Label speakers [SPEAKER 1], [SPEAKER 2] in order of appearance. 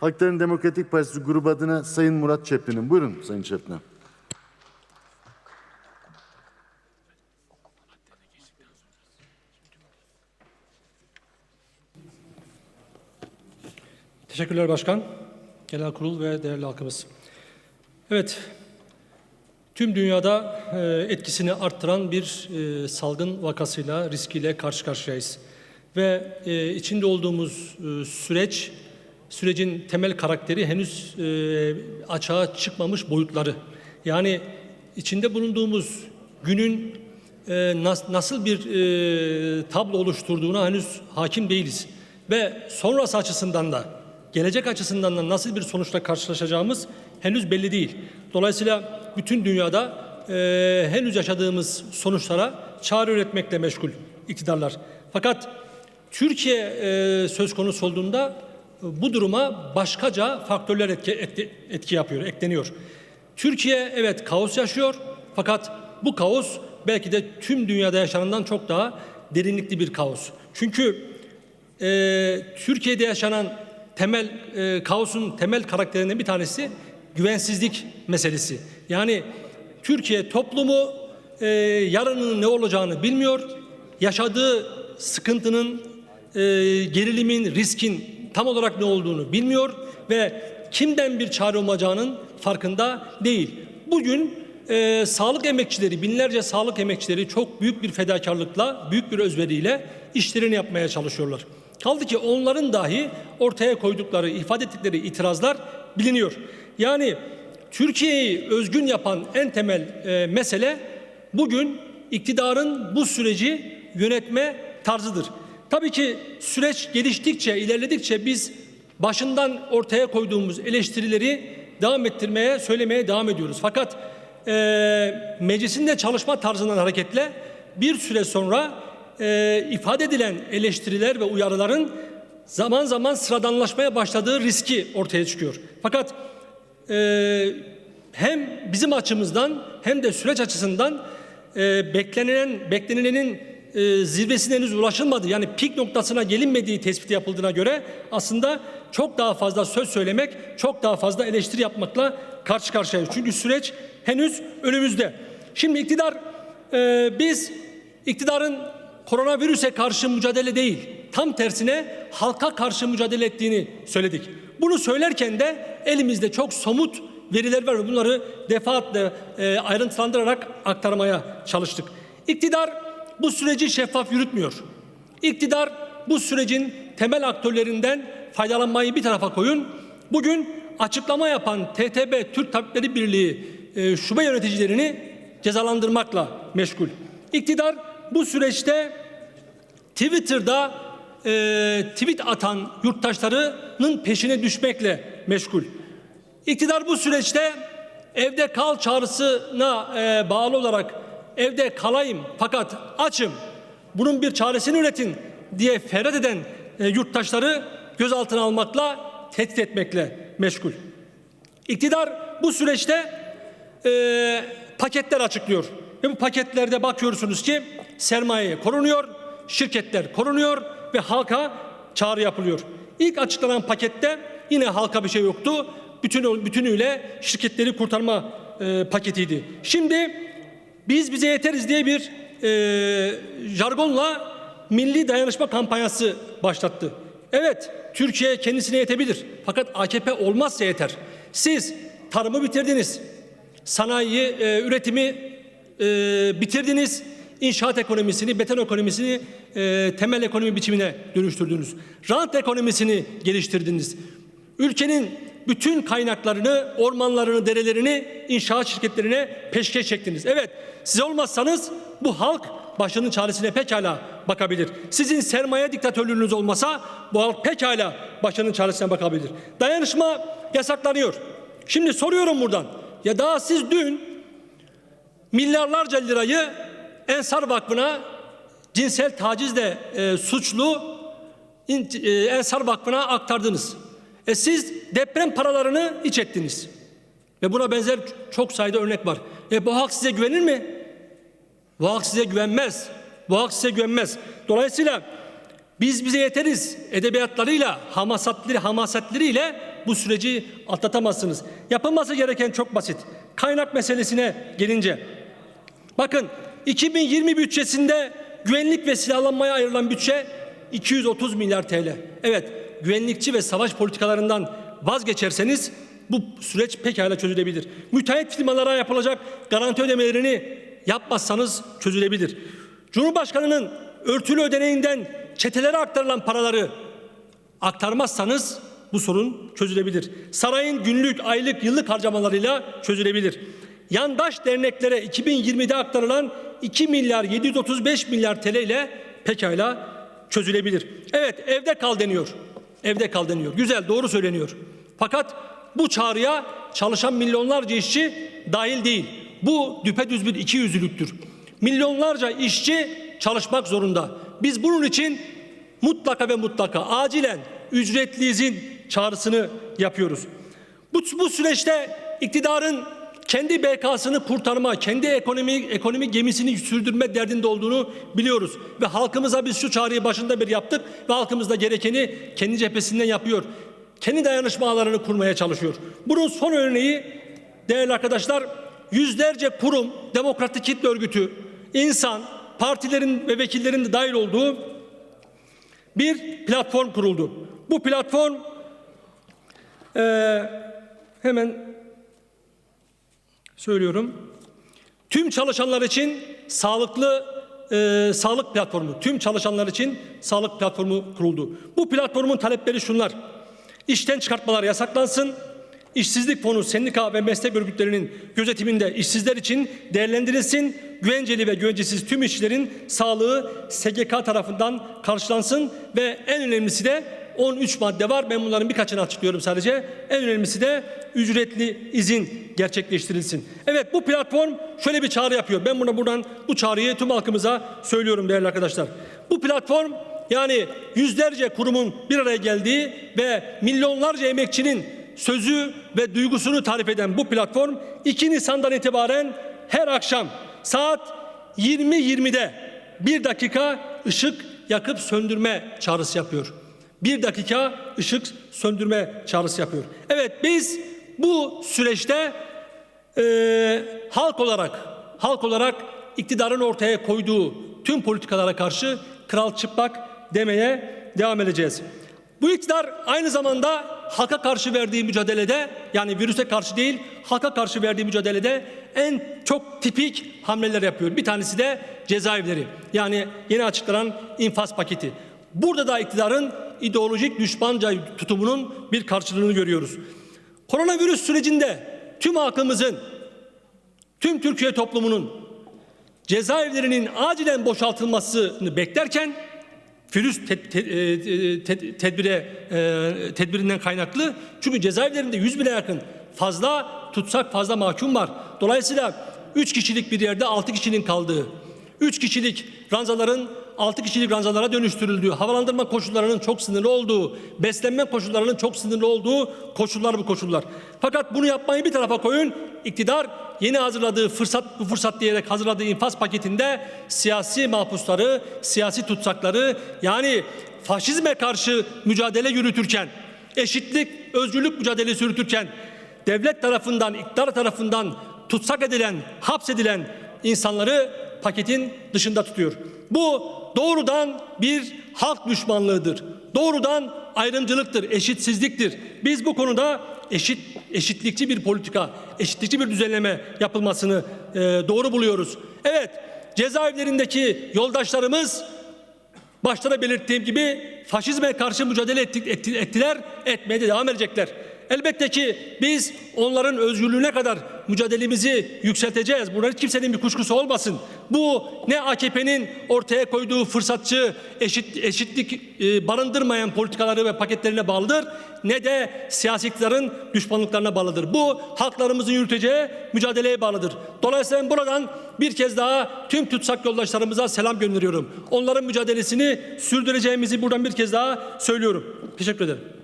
[SPEAKER 1] Halkların Demokratik Partisi grubu adına Sayın Murat Çeplin'in. Buyurun Sayın Çeplin.
[SPEAKER 2] Teşekkürler Başkan, Genel Kurul ve değerli halkımız. Evet, tüm dünyada e, etkisini arttıran bir e, salgın vakasıyla, riskiyle karşı karşıyayız. Ve e, içinde olduğumuz süreç, sürecin temel karakteri henüz e, açığa çıkmamış boyutları. Yani içinde bulunduğumuz günün e, nas- nasıl bir e, tablo oluşturduğuna henüz hakim değiliz. Ve sonrası açısından da, gelecek açısından da nasıl bir sonuçla karşılaşacağımız henüz belli değil. Dolayısıyla bütün dünyada e, henüz yaşadığımız sonuçlara çare üretmekle meşgul iktidarlar. Fakat Türkiye e, söz konusu olduğunda bu duruma başkaca faktörler etki, etki, etki yapıyor, ekleniyor. Türkiye evet kaos yaşıyor fakat bu kaos belki de tüm dünyada yaşanandan çok daha derinlikli bir kaos. Çünkü e, Türkiye'de yaşanan temel e, kaosun temel karakterinden bir tanesi güvensizlik meselesi. Yani Türkiye toplumu e, yarının ne olacağını bilmiyor. Yaşadığı sıkıntının, e, gerilimin, riskin tam olarak ne olduğunu bilmiyor ve kimden bir çare olacağının farkında değil. Bugün e, sağlık emekçileri, binlerce sağlık emekçileri çok büyük bir fedakarlıkla, büyük bir özveriyle işlerini yapmaya çalışıyorlar. Kaldı ki onların dahi ortaya koydukları, ifade ettikleri itirazlar biliniyor. Yani Türkiye'yi özgün yapan en temel e, mesele bugün iktidarın bu süreci yönetme tarzıdır. Tabii ki süreç geliştikçe, ilerledikçe biz başından ortaya koyduğumuz eleştirileri devam ettirmeye, söylemeye devam ediyoruz. Fakat e, meclisin de çalışma tarzından hareketle bir süre sonra e, ifade edilen eleştiriler ve uyarıların zaman zaman sıradanlaşmaya başladığı riski ortaya çıkıyor. Fakat e, hem bizim açımızdan hem de süreç açısından e, beklenilen beklenilenin e, zirvesine henüz ulaşılmadı. Yani pik noktasına gelinmediği tespiti yapıldığına göre aslında çok daha fazla söz söylemek, çok daha fazla eleştiri yapmakla karşı karşıyayız. Çünkü süreç henüz önümüzde. Şimdi iktidar e, biz iktidarın koronavirüse karşı mücadele değil, tam tersine halka karşı mücadele ettiğini söyledik. Bunu söylerken de elimizde çok somut veriler var ve bunları defaatle e, ayrıntılandırarak aktarmaya çalıştık. İktidar bu süreci şeffaf yürütmüyor. İktidar bu sürecin temel aktörlerinden faydalanmayı bir tarafa koyun. Bugün açıklama yapan TTB Türk Tabipleri Birliği e, şube yöneticilerini cezalandırmakla meşgul. İktidar bu süreçte Twitter'da e, tweet atan yurttaşlarının peşine düşmekle meşgul. İktidar bu süreçte evde kal çağrısına e, bağlı olarak evde kalayım fakat açım bunun bir çaresini üretin diye feryat eden e, yurttaşları gözaltına almakla tehdit etmekle meşgul. İktidar bu süreçte e, paketler açıklıyor. Ve bu paketlerde bakıyorsunuz ki sermaye korunuyor, şirketler korunuyor ve halka çağrı yapılıyor. İlk açıklanan pakette yine halka bir şey yoktu. Bütün bütünüyle şirketleri kurtarma e, paketiydi. Şimdi biz bize yeteriz diye bir e, jargonla milli dayanışma kampanyası başlattı. Evet, Türkiye kendisine yetebilir. Fakat AKP olmazsa yeter. Siz tarımı bitirdiniz. Sanayi, e, üretimi e, bitirdiniz. İnşaat ekonomisini, beton ekonomisini e, temel ekonomi biçimine dönüştürdünüz. Rant ekonomisini geliştirdiniz. Ülkenin bütün kaynaklarını, ormanlarını, derelerini inşaat şirketlerine peşkeş çektiniz. Evet, siz olmazsanız bu halk başının çaresine pekala bakabilir. Sizin sermaye diktatörlüğünüz olmasa bu halk pekala başının çaresine bakabilir. Dayanışma yasaklanıyor. Şimdi soruyorum buradan. Ya daha siz dün milyarlarca lirayı Ensar Vakfı'na cinsel tacizle e, suçlu e, Ensar Vakfı'na aktardınız. E siz deprem paralarını iç ettiniz. Ve buna benzer çok sayıda örnek var. E bu halk size güvenir mi? Bu halk size güvenmez. Bu halk size güvenmez. Dolayısıyla biz bize yeteriz edebiyatlarıyla, hamasatları, hamasetleriyle bu süreci atlatamazsınız. Yapılması gereken çok basit. Kaynak meselesine gelince bakın 2020 bütçesinde güvenlik ve silahlanmaya ayrılan bütçe 230 milyar TL. Evet, güvenlikçi ve savaş politikalarından vazgeçerseniz bu süreç pekala çözülebilir. Müteahhit firmalara yapılacak garanti ödemelerini yapmazsanız çözülebilir. Cumhurbaşkanının örtülü ödeneğinden çetelere aktarılan paraları aktarmazsanız bu sorun çözülebilir. Sarayın günlük, aylık, yıllık harcamalarıyla çözülebilir. Yandaş derneklere 2020'de aktarılan 2 milyar 735 milyar TL ile pekala çözülebilir. Evet evde kal deniyor. Evde kal deniyor. Güzel doğru söyleniyor. Fakat bu çağrıya çalışan milyonlarca işçi dahil değil. Bu düpedüz bir iki yüzlülüktür. Milyonlarca işçi çalışmak zorunda. Biz bunun için mutlaka ve mutlaka acilen ücretli izin çağrısını yapıyoruz. Bu, bu süreçte iktidarın kendi BK'sını kurtarma, kendi ekonomi ekonomi gemisini sürdürme derdinde olduğunu biliyoruz ve halkımıza biz şu çağrıyı başında bir yaptık ve halkımız da gerekeni kendi cephesinden yapıyor. Kendi dayanışma ağlarını kurmaya çalışıyor. Bunun son örneği değerli arkadaşlar yüzlerce kurum, demokratik kitle örgütü, insan, partilerin ve vekillerin de dahil olduğu bir platform kuruldu. Bu platform eee, hemen söylüyorum. Tüm çalışanlar için sağlıklı eee, sağlık platformu, tüm çalışanlar için sağlık platformu kuruldu. Bu platformun talepleri şunlar. İşten çıkartmalar yasaklansın. İşsizlik fonu sendika ve meslek örgütlerinin gözetiminde işsizler için değerlendirilsin. Güvenceli ve güvencesiz tüm işçilerin sağlığı SGK tarafından karşılansın ve en önemlisi de 13 madde var. Ben bunların birkaçını açıklıyorum sadece. En önemlisi de ücretli izin gerçekleştirilsin. Evet bu platform şöyle bir çağrı yapıyor. Ben buna buradan bu çağrıyı tüm halkımıza söylüyorum değerli arkadaşlar. Bu platform yani yüzlerce kurumun bir araya geldiği ve milyonlarca emekçinin sözü ve duygusunu tarif eden bu platform 2 Nisan'dan itibaren her akşam saat 20.20'de bir dakika ışık yakıp söndürme çağrısı yapıyor. Bir dakika ışık söndürme çağrısı yapıyor. Evet biz bu süreçte eee, halk olarak halk olarak iktidarın ortaya koyduğu tüm politikalara karşı kral çıplak demeye devam edeceğiz. Bu iktidar aynı zamanda halka karşı verdiği mücadelede yani virüse karşı değil halka karşı verdiği mücadelede en çok tipik hamleler yapıyor. Bir tanesi de cezaevleri yani yeni açıklanan infaz paketi. Burada da iktidarın ideolojik düşmanca tutumunun bir karşılığını görüyoruz. Koronavirüs sürecinde tüm halkımızın, tüm Türkiye toplumunun cezaevlerinin acilen boşaltılmasını beklerken virüs te- te- e, te- tedbire e, tedbirinden kaynaklı çünkü cezaevlerinde 100 bine yakın fazla tutsak fazla mahkum var. Dolayısıyla 3 kişilik bir yerde 6 kişinin kaldığı, 3 kişilik ranzaların 6 kişilik ranzalara dönüştürüldüğü, havalandırma koşullarının çok sınırlı olduğu, beslenme koşullarının çok sınırlı olduğu koşullar bu koşullar. Fakat bunu yapmayı bir tarafa koyun. İktidar yeni hazırladığı fırsat bu fırsat diyerek hazırladığı infaz paketinde siyasi mahpusları, siyasi tutsakları yani faşizme karşı mücadele yürütürken, eşitlik, özgürlük mücadelesi yürütürken devlet tarafından, iktidar tarafından tutsak edilen, hapsedilen insanları paketin dışında tutuyor. Bu doğrudan bir halk düşmanlığıdır. Doğrudan ayrımcılıktır, eşitsizliktir. Biz bu konuda eşit eşitlikçi bir politika, eşitlikçi bir düzenleme yapılmasını e, doğru buluyoruz. Evet, cezaevlerindeki yoldaşlarımız başta da belirttiğim gibi faşizme karşı mücadele ettik, etti- ettiler, etmeye de devam edecekler. Elbette ki biz onların özgürlüğüne kadar mücadelemizi yükselteceğiz. Buna hiç kimsenin bir kuşkusu olmasın. Bu ne AKP'nin ortaya koyduğu fırsatçı eşit, eşitlik e, barındırmayan politikaları ve paketlerine bağlıdır ne de siyasi düşmanlıklarına bağlıdır. Bu halklarımızın yürüteceği mücadeleye bağlıdır. Dolayısıyla buradan bir kez daha tüm tutsak yoldaşlarımıza selam gönderiyorum. Onların mücadelesini sürdüreceğimizi buradan bir kez daha söylüyorum. Teşekkür ederim.